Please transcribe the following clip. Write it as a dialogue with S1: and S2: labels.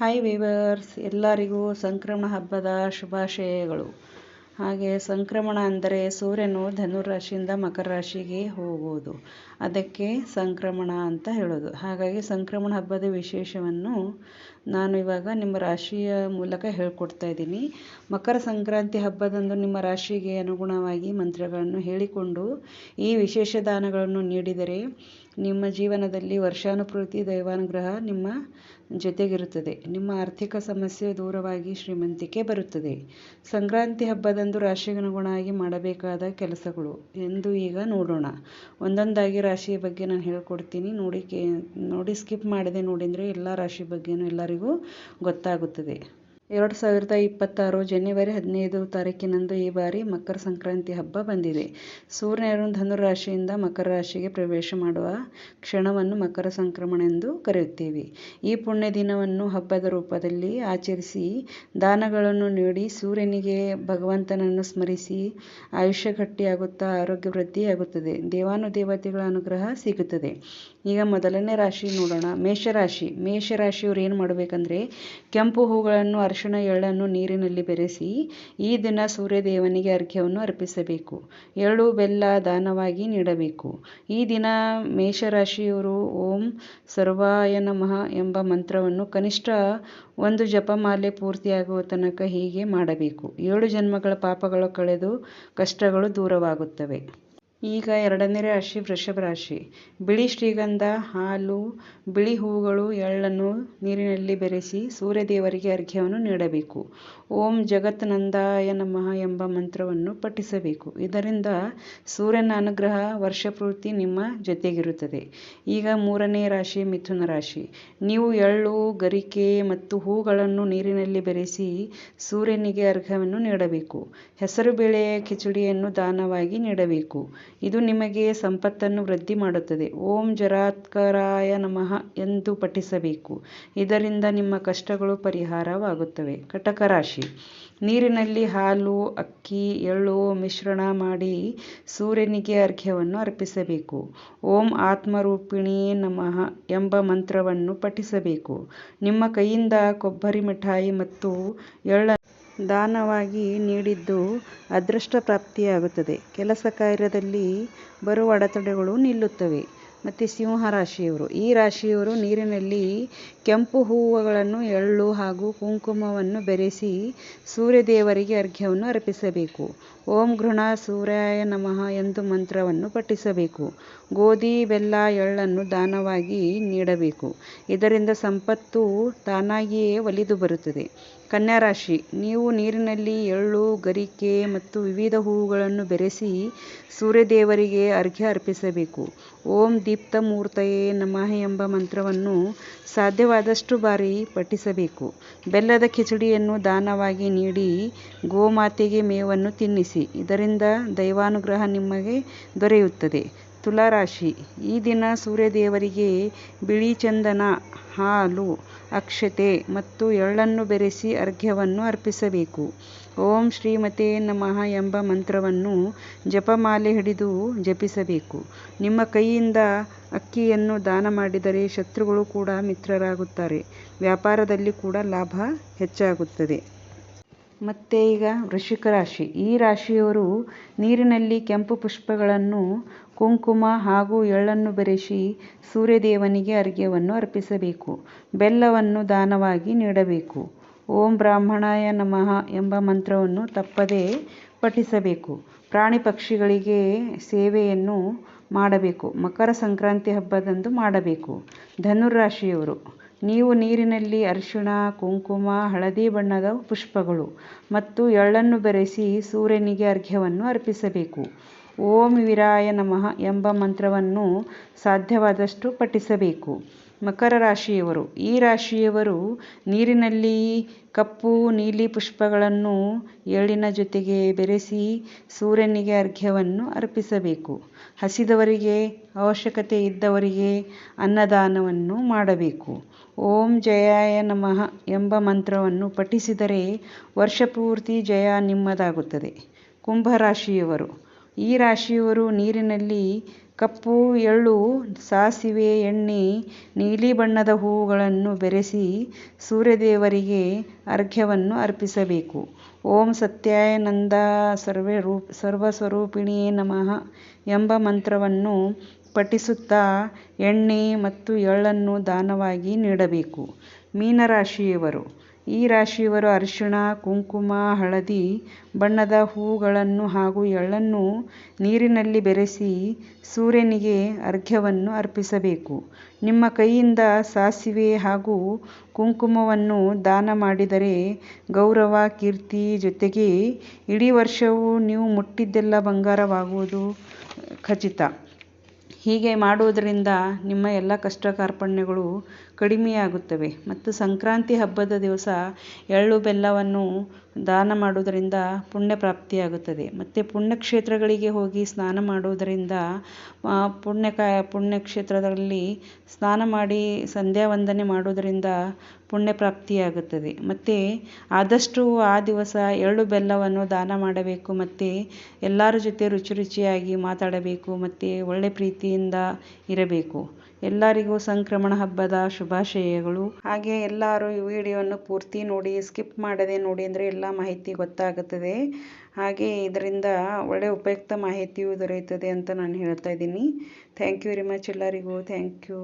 S1: Hi waivers ಎಲ್ಲರಿಗೂ ಸಂಕ್ರಮಣ ಹಬ್ಬದ ಶುಭಾಶಯಗಳು. ಹಾಗೆ ಸಂಕ್ರಮಣ ಅಂದರೆ ಸೂರ್ಯನು ಧನುರಾಶಿಯಿಂದ ಮಕರ ರಾಶಿಗೆ ಹೋಗುವುದು. ಅದಕ್ಕೆ ಸಂಕ್ರಮಣ ಅಂತ ಹೇಳೋದು. ಹಾಗಾಗಿ ಸಂಕ್ರಮಣ ಹಬ್ಬದ ವಿಶೇಷವನ್ನು ನಾನು ಇವಾಗ ನಿಮ್ಮ ರಾಶಿಯ ಮೂಲಕ ಹೇಳ್ಕೊಡ್ತಾ ಇದ್ದೀನಿ. ಮಕರ ಸಂಕ್ರಾಂತಿ ಹಬ್ಬದಂದು ನಿಮ್ಮ ರಾಶಿಗೆ ಅನುಗುಣವಾಗಿ ಮಂತ್ರಗಳನ್ನು ಹೇಳಿಕೊಂಡು ಈ ವಿಶೇಷ ದಾನಗಳನ್ನು ನೀಡಿದರೆ ನಿಮ್ಮ ಜೀವನದಲ್ಲಿ ವರ್ಷಾನುಪೂರ್ತಿ ದೈವಾನುಗ್ರಹ ನಿಮ್ಮ ಜೊತೆಗಿರುತ್ತದೆ. ನಿಮ್ಮ ಆರ್ಥಿಕ ಸಮಸ್ಯೆ ದೂರವಾಗಿ ಶ್ರೀಮಂತಿಕೆ ಬರುತ್ತದೆ. ಸಂಕ್ರಾಂತಿ ಹಬ್ಬದಂದು ರಾಶಿಗನುಗುಣವಾಗಿ ಮಾಡಬೇಕಾದ ಕೆಲಸಗಳು ಎಂದು ಈಗ ನೋಡೋಣ. ಒಂದೊಂದಾಗಿ ರಾಶಿಯ ಬಗ್ಗೆ ನಾನು ಹೇಳ್ಕೊಡ್ತೀನಿ. ನೋಡಿ ನೋಡಿ ಸ್ಕಿಪ್ ಮಾಡದೆ ನೋಡಿದರೆ ಎಲ್ಲ ರಾಶಿ ಬಗ್ಗೆಯೂ ಎಲ್ಲರಿಗೂ ಗೊತ್ತಾಗುತ್ತದೆ. ಎರಡು ಸಾವಿರದ ಇಪ್ಪತ್ತಾರು ಜನವರಿ ಹದಿನೈದು ತಾರೀಕಿನಂದು ಈ ಬಾರಿ ಮಕರ ಸಂಕ್ರಾಂತಿ ಹಬ್ಬ ಬಂದಿದೆ. ಸೂರ್ಯನು ಧನುರಾಶಿಯಿಂದ ಮಕರ ರಾಶಿಗೆ ಪ್ರವೇಶ ಮಾಡುವ ಕ್ಷಣವನ್ನು ಮಕರ ಸಂಕ್ರಮಣ ಎಂದು ಕರೆಯುತ್ತೇವೆ. ಈ ಪುಣ್ಯ ದಿನವನ್ನು ಹಬ್ಬದ ರೂಪದಲ್ಲಿ ಆಚರಿಸಿ ದಾನಗಳನ್ನು ನೀಡಿ ಸೂರ್ಯನಿಗೆ ಭಗವಂತನನ್ನು ಸ್ಮರಿಸಿ ಆಯುಷ್ಯ ಗಟ್ಟಿಯಾಗುತ್ತಾ ಆರೋಗ್ಯ ವೃದ್ಧಿಯಾಗುತ್ತದೆ. ದೇವಾನುದೇವತೆಗಳ ಅನುಗ್ರಹ ಸಿಗುತ್ತದೆ. ಈಗ ಮೊದಲನೇ ರಾಶಿ ನೋಡೋಣ. ಮೇಷರಾಶಿ. ಮೇಷರಾಶಿಯವರು ಏನು ಮಾಡಬೇಕಂದ್ರೆ ಕೆಂಪು ಹೂಗಳನ್ನು, ಅರಿಶಿಣ ಎಳ್ಳನ್ನು ನೀರಿನಲ್ಲಿ ಬೆರೆಸಿ ಈ ದಿನ ಸೂರ್ಯದೇವನಿಗೆ ಅರ್ಘ್ಯವನ್ನು ಅರ್ಪಿಸಬೇಕು. ಎಳ್ಳು, ಬೆಲ್ಲ, ದಾನವಾಗಿ ನೀಡಬೇಕು. ಈ ದಿನ ಮೇಷರಾಶಿಯವರು ಓಂ ಸರ್ವಾಯ ನಮಃ ಎಂಬ ಮಂತ್ರವನ್ನು ಕನಿಷ್ಠ ಒಂದು ಜಪಮಾಲೆ ಪೂರ್ತಿಯಾಗುವ ತನಕ ಹೀಗೆ ಮಾಡಬೇಕು. ಏಳು ಜನ್ಮಗಳ ಪಾಪಗಳು ಕಳೆದು ಕಷ್ಟಗಳು ದೂರವಾಗುತ್ತವೆ. ಈಗ ಎರಡನೇ ರಾಶಿ ವೃಷಭ ರಾಶಿ ಬಿಳಿ ಶ್ರೀಗಂಧ, ಹಾಲು, ಬಿಳಿ ಹೂಗಳು ಎಳ್ಳನ್ನು ನೀರಿನಲ್ಲಿ ಬೆರೆಸಿ ಸೂರ್ಯದೇವರಿಗೆ ಅರ್ಘ್ಯವನ್ನು ನೀಡಬೇಕು. ಓಂ ಜಗತ್ನಂದಾಯ ನಮಃ ಎಂಬ ಮಂತ್ರವನ್ನು ಪಠಿಸಬೇಕು. ಇದರಿಂದ ಸೂರ್ಯನ ಅನುಗ್ರಹ ವರ್ಷಪೂರ್ತಿ ನಿಮ್ಮ ಜೊತೆಗಿರುತ್ತದೆ. ಈಗ ಮೂರನೇ ರಾಶಿ, ಮಿಥುನ ರಾಶಿ. ನೀವು ಎಳ್ಳು, ಗರಿಕೆ ಮತ್ತು ಹೂಗಳನ್ನು ನೀರಿನಲ್ಲಿ ಬೆರೆಸಿ ಸೂರ್ಯನಿಗೆ ಅರ್ಘ್ಯವನ್ನು ನೀಡಬೇಕು. ಹೆಸರುಬೇಳೆಯ ಕಿಚಡಿಯನ್ನು ದಾನವಾಗಿ ನೀಡಬೇಕು. ಇದು ನಿಮಗೆ ಸಂಪತ್ತನ್ನು ವೃದ್ಧಿ ಮಾಡುತ್ತದೆ. ಓಂ ಜರಾತ್ಕರಾಯ ನಮಃ ಎಂದು ಪಠಿಸಬೇಕು. ಇದರಿಂದ ನಿಮ್ಮ ಕಷ್ಟಗಳು ಪರಿಹಾರವಾಗುತ್ತವೆ. ಕಟಕ ರಾಶಿ. ನೀರಿನಲ್ಲಿ ಹಾಲು, ಅಕ್ಕಿ, ಎಳ್ಳು ಮಿಶ್ರಣ ಮಾಡಿ ಸೂರ್ಯನಿಗೆ ಅರ್ಘ್ಯವನ್ನು ಅರ್ಪಿಸಬೇಕು. ಓಂ ಆತ್ಮರೂಪಿಣಿ ನಮಃ ಎಂಬ ಮಂತ್ರವನ್ನು ಪಠಿಸಬೇಕು. ನಿಮ್ಮ ಕೈಯಿಂದ ಕೊಬ್ಬರಿ, ಮಿಠಾಯಿ ಮತ್ತು ಎಳ್ಳ ದಾನವಾಗಿ ನೀಡಿದ್ದು ಅದೃಷ್ಟ ಪ್ರಾಪ್ತಿಯಾಗುತ್ತದೆ ಕೆಲಸ ಕಾರ್ಯದಲ್ಲಿ ಬರುವ ಅಡೆತಡೆಗಳು ನಿಲ್ಲುತ್ತವೆ. ಮತ್ತು ಸಿಂಹ ರಾಶಿಯವರು. ಈ ರಾಶಿಯವರು ನೀರಿನಲ್ಲಿ ಕೆಂಪು ಹೂವುಗಳನ್ನು, ಎಳ್ಳು ಹಾಗೂ ಕುಂಕುಮವನ್ನು ಬೆರೆಸಿ ಸೂರ್ಯದೇವರಿಗೆ ಅರ್ಘ್ಯವನ್ನು ಅರ್ಪಿಸಬೇಕು. ಓಂ ಘೃಣ ಸೂರ್ಯಾಯ ನಮಃ ಎಂದು ಮಂತ್ರವನ್ನು ಪಠಿಸಬೇಕು. ಗೋಧಿ, ಬೆಲ್ಲ, ಎಳ್ಳನ್ನು ದಾನವಾಗಿ ನೀಡಬೇಕು. ಇದರಿಂದ ಸಂಪತ್ತು ತಾನಾಗಿಯೇ ಒಲಿದು ಬರುತ್ತದೆ. ಕನ್ಯಾ ರಾಶಿ ನೀವು ನೀರಿನಲ್ಲಿ ಎಳ್ಳು, ಗರಿಕೆ ಮತ್ತು ವಿವಿಧ ಹೂವುಗಳನ್ನು ಬೆರೆಸಿ ಸೂರ್ಯದೇವರಿಗೆ ಅರ್ಘ್ಯ ಅರ್ಪಿಸಬೇಕು. ಓಂ ದೀಪ್ತ ಮೂರ್ತಯೇ ನಮಃ ಎಂಬ ಮಂತ್ರವನ್ನು ಸಾಧ್ಯವಾದಷ್ಟು ಬಾರಿ ಪಠಿಸಬೇಕು. ಬೆಲ್ಲದ ಕಿಚಡಿಯನ್ನು ದಾನವಾಗಿ ನೀಡಿ ಗೋಮಾತೆಗೆ ಮೇವನ್ನು ತಿನ್ನಿಸಿ. ಇದರಿಂದ ದೈವಾನುಗ್ರಹ ನಿಮಗೆ ದೊರೆಯುತ್ತದೆ. ತುಲಾರಾಶಿ. ಈ ದಿನ ಸೂರ್ಯದೇವರಿಗೆ ಬಿಳಿ ಚಂದನ, ಹಾಲು ಅಕ್ಷತೆ ಮತ್ತು ಎಳ್ಳನ್ನು ಬೆರೆಸಿ ಅರ್ಘ್ಯವನ್ನು ಅರ್ಪಿಸಬೇಕು. ಓಂ ಶ್ರೀಮತೆ ನಮಃ ಎಂಬ ಮಂತ್ರವನ್ನು ಜಪಮಾಲೆ ಹಿಡಿದು ಜಪಿಸಬೇಕು. ನಿಮ್ಮ ಕೈಯಿಂದ ಅಕ್ಕಿಯನ್ನು ದಾನ ಮಾಡಿದರೆ ಶತ್ರುಗಳು ಕೂಡ ಮಿತ್ರರಾಗುತ್ತಾರೆ. ವ್ಯಾಪಾರದಲ್ಲಿ ಕೂಡ ಲಾಭ ಹೆಚ್ಚಾಗುತ್ತದೆ. ಮತ್ತು ಈಗ ವೃಶ್ಚಿಕ ರಾಶಿ. ಈ ರಾಶಿಯವರು ನೀರಿನಲ್ಲಿ ಕೆಂಪು ಪುಷ್ಪಗಳನ್ನು, ಕುಂಕುಮ ಹಾಗೂ ಎಳ್ಳನ್ನು ಬೆರೆಸಿ ಸೂರ್ಯದೇವನಿಗೆ ಅರ್ಘ್ಯವನ್ನು ಅರ್ಪಿಸಬೇಕು. ಬೆಲ್ಲವನ್ನು ದಾನವಾಗಿ ನೀಡಬೇಕು. ಓಂ ಬ್ರಾಹ್ಮಣಾಯ ನಮಃ ಎಂಬ ಮಂತ್ರವನ್ನು ತಪ್ಪದೇ ಪಠಿಸಬೇಕು. ಪ್ರಾಣಿ ಪಕ್ಷಿಗಳಿಗೆ ಸೇವೆಯನ್ನು ಮಾಡಬೇಕು. ಮಕರ ಸಂಕ್ರಾಂತಿ ಹಬ್ಬದಂದು ಮಾಡಬೇಕು. ಧನುರಾಶಿಯವರು ನೀವು ನೀರಿನಲ್ಲಿ ಅರಿಶಿಣ, ಕುಂಕುಮ, ಹಳದಿ ಬಣ್ಣದ ಪುಷ್ಪಗಳು ಮತ್ತು ಎಳ್ಳನ್ನು ಬೆರೆಸಿ ಸೂರ್ಯನಿಗೆ ಅರ್ಘ್ಯವನ್ನು ಅರ್ಪಿಸಬೇಕು. ಓಂ ವಿರಾಯ ನಮಃ ಎಂಬ ಮಂತ್ರವನ್ನು ಸಾಧ್ಯವಾದಷ್ಟು ಪಠಿಸಬೇಕು. ಮಕರ ರಾಶಿಯವರು, ಈ ರಾಶಿಯವರು ನೀರಿನಲ್ಲಿ ಕಪ್ಪು, ನೀಲಿ ಪುಷ್ಪಗಳನ್ನು ಎಳ್ಳಿನ ಜೊತೆಗೆ ಬೆರೆಸಿ ಸೂರ್ಯನಿಗೆ ಅರ್ಘ್ಯವನ್ನು ಅರ್ಪಿಸಬೇಕು. ಹಸಿದವರಿಗೆ, ಅವಶ್ಯಕತೆ ಇದ್ದವರಿಗೆ ಅನ್ನದಾನವನ್ನು ಮಾಡಬೇಕು. ಓಂ ಜಯಾಯ ನಮಃ ಎಂಬ ಮಂತ್ರವನ್ನು ಪಠಿಸಿದರೆ ವರ್ಷಪೂರ್ತಿ ಜಯ ನಿಮ್ಮದಾಗುತ್ತದೆ. ಕುಂಭರಾಶಿಯವರು ಈ ರಾಶಿಯವರು ನೀರಿನಲ್ಲಿ ಕಪ್ಪು, ಎಳ್ಳು, ಸಾಸಿವೆ, ಎಣ್ಣೆ, ನೀಲಿ ಬಣ್ಣದ ಹೂವುಗಳನ್ನು ಬೆರೆಸಿ ಸೂರ್ಯದೇವರಿಗೆ ಅರ್ಘ್ಯವನ್ನು ಅರ್ಪಿಸಬೇಕು. ಓಂ ಸತ್ಯಾನಂದ ಸರ್ವೇ ರೂಪ್, ಸರ್ವಸ್ವರೂಪಿಣಿಯೇ ನಮಃ ಎಂಬ ಮಂತ್ರವನ್ನು ಪಠಿಸುತ್ತಾ ಎಣ್ಣೆ ಮತ್ತು ಎಳ್ಳನ್ನು ದಾನವಾಗಿ ನೀಡಬೇಕು. ಮೀನರಾಶಿಯವರು ಈ ರಾಶಿಯವರು ಅರಿಶಿಣ, ಕುಂಕುಮ, ಹಳದಿ, ಬಣ್ಣದ ಹೂಗಳನ್ನು ಹಾಗೂ ಎಳ್ಳನ್ನು ನೀರಿನಲ್ಲಿ ಬೆರೆಸಿ ಸೂರ್ಯನಿಗೆ ಅರ್ಘ್ಯವನ್ನು ಅರ್ಪಿಸಬೇಕು. ನಿಮ್ಮ ಕೈಯಿಂದ ಸಾಸಿವೆ ಹಾಗೂ ಕುಂಕುಮವನ್ನು ದಾನ ಮಾಡಿದರೆ ಗೌರವ, ಕೀರ್ತಿ ಜೊತೆಗೆ ಇಡೀ ವರ್ಷವೂ ನೀವು ಮುಟ್ಟಿದ್ದೆಲ್ಲ ಬಂಗಾರವಾಗುವುದು ಖಚಿತ. ಹೀಗೆ ಮಾಡುವುದರಿಂದ ನಿಮ್ಮ ಎಲ್ಲ ಕಷ್ಟ ಕಾರ್ಪಣ್ಯಗಳು ಕಡಿಮೆಯಾಗುತ್ತವೆ ಮತ್ತು ಸಂಕ್ರಾಂತಿ ಹಬ್ಬದ ದಿವಸ ಎಳ್ಳು ಬೆಲ್ಲವನ್ನು ದಾನ ಮಾಡುವುದರಿಂದ ಪುಣ್ಯ ಪ್ರಾಪ್ತಿಯಾಗುತ್ತದೆ. ಮತ್ತು ಪುಣ್ಯಕ್ಷೇತ್ರಗಳಿಗೆ ಹೋಗಿ ಸ್ನಾನ ಮಾಡುವುದರಿಂದ ಕ ಪುಣ್ಯಕ್ಷೇತ್ರದಲ್ಲಿ ಸ್ನಾನ ಮಾಡಿ ಸಂಧ್ಯಾ ವಂದನೆ ಮಾಡುವುದರಿಂದ ಪುಣ್ಯ ಪ್ರಾಪ್ತಿಯಾಗುತ್ತದೆ. ಮತ್ತು ಆದಷ್ಟು ಆ ದಿವಸ ಎಳ್ಳು ಬೆಲ್ಲವನ್ನು ದಾನ ಮಾಡಬೇಕು. ಮತ್ತು ಎಲ್ಲರ ಜೊತೆ ರುಚಿ ರುಚಿಯಾಗಿ ಮಾತಾಡಬೇಕು. ಮತ್ತು ಒಳ್ಳೆ ಪ್ರೀತಿಯಿಂದ ಇರಬೇಕು. ಎಲ್ಲರಿಗೂ ಸಂಕ್ರಮಣ ಹಬ್ಬದ ಶುಭಾಶಯಗಳು. ಹಾಗೆ ಎಲ್ಲರೂ ಈ ವಿಡಿಯೋವನ್ನು ಪೂರ್ತಿ ನೋಡಿ, ಸ್ಕಿಪ್ ಮಾಡದೆ ನೋಡಿ ಅಂದರೆ ಎಲ್ಲ ಮಾಹಿತಿ ಗೊತ್ತಾಗುತ್ತದೆ. ಹಾಗೆ ಇದರಿಂದ ಒಳ್ಳೆ ಉಪಯುಕ್ತ ಮಾಹಿತಿಯು ದೊರೆಯುತ್ತದೆ ಅಂತ ನಾನು ಹೇಳ್ತಾ ಇದ್ದೀನಿ. ಥ್ಯಾಂಕ್ ಯು ವೆರಿ ಮಚ್ ಎಲ್ಲರಿಗೂ. Thank you